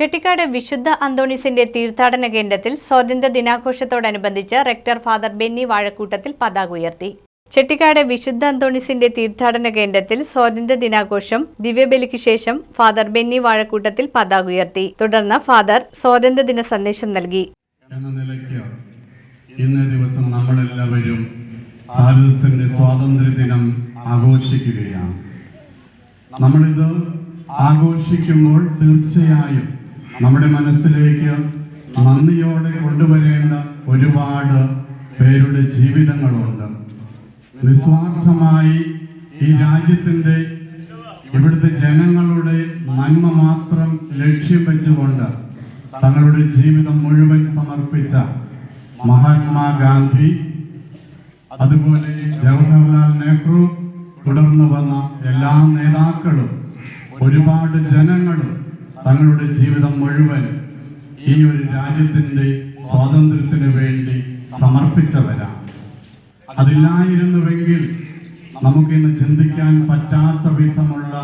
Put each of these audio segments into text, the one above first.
ചെട്ടിക്കാട് വിശുദ്ധ അന്തോണീസിന്റെ തീർത്ഥാടന കേന്ദ്രത്തിൽ സ്വാതന്ത്ര്യ ദിനാഘോഷത്തോടനുബന്ധിച്ച് റെക്ടർ ഫാദർ ബെന്നി വാഴക്കൂട്ടത്തിൽ പതാക ഉയർത്തി. ചെട്ടിക്കാട് വിശുദ്ധ അന്തോണീസിന്റെ തീർത്ഥാടന കേന്ദ്രത്തിൽ സ്വാതന്ത്ര്യ ദിനാഘോഷം ദിവ്യബലിക്ക് ശേഷം ഫാദർ ബെന്നി വാഴക്കൂട്ടത്തിൽ പതാക ഉയർത്തി. തുടർന്ന് ഫാദർ സ്വാതന്ത്ര്യ ദിന സന്ദേശം നൽകി. എന്ന നിലയ്ക്ക് ഇന്നേ ദിവസം നമ്മളെല്ലാവരും ഭാരതത്തിന്റെ സ്വാതന്ത്ര്യ ദിനം ആഘോഷിക്കുകയാണ്. നമ്മളിത് ആഘോഷിക്കുമ്പോൾ തീർച്ചയായും നമ്മുടെ മനസ്സിലേക്ക് നന്ദിയോടെ കൊണ്ടുവരേണ്ട ഒരുപാട് പേരുടെ ജീവിതങ്ങളുണ്ട്. നിസ്വാർത്ഥമായി ഈ രാജ്യത്തിന്റെ ഇവിടുത്തെ ജനങ്ങളുടെ നന്മ മാത്രം ലക്ഷ്യം വെച്ചുകൊണ്ട് തങ്ങളുടെ ജീവിതം മുഴുവൻ സമർപ്പിച്ച മഹാത്മാഗാന്ധി അതുപോലെ ജവഹർലാൽ നെഹ്റു തുടർന്ന് വന്ന എല്ലാ നേതാക്കളും ഒരുപാട് ജനങ്ങളും തങ്ങളുടെ ജീവിതം മുഴുവൻ ഈ ഒരു രാജ്യത്തിന്റെ സ്വാതന്ത്ര്യത്തിന് വേണ്ടി സമർപ്പിച്ചവരാണ്. അതില്ലായിരുന്നുവെങ്കിൽ നമുക്കിന്ന് ചിന്തിക്കാൻ പറ്റാത്ത വിധമുള്ള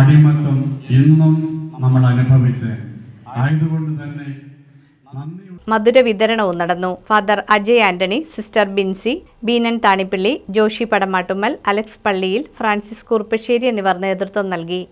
അടിമത്തം ഇന്നും നമ്മൾ അനുഭവിച്ച് ആയതുകൊണ്ട് തന്നെ മധുര വിതരണവും നടന്നു. Father Ajay Antony sister Binsy Beenan Thanippilly Joshy Padamattummal Alex Palliyil Francis Kuruppassery എന്നിവർ നേതൃത്വം നൽകി.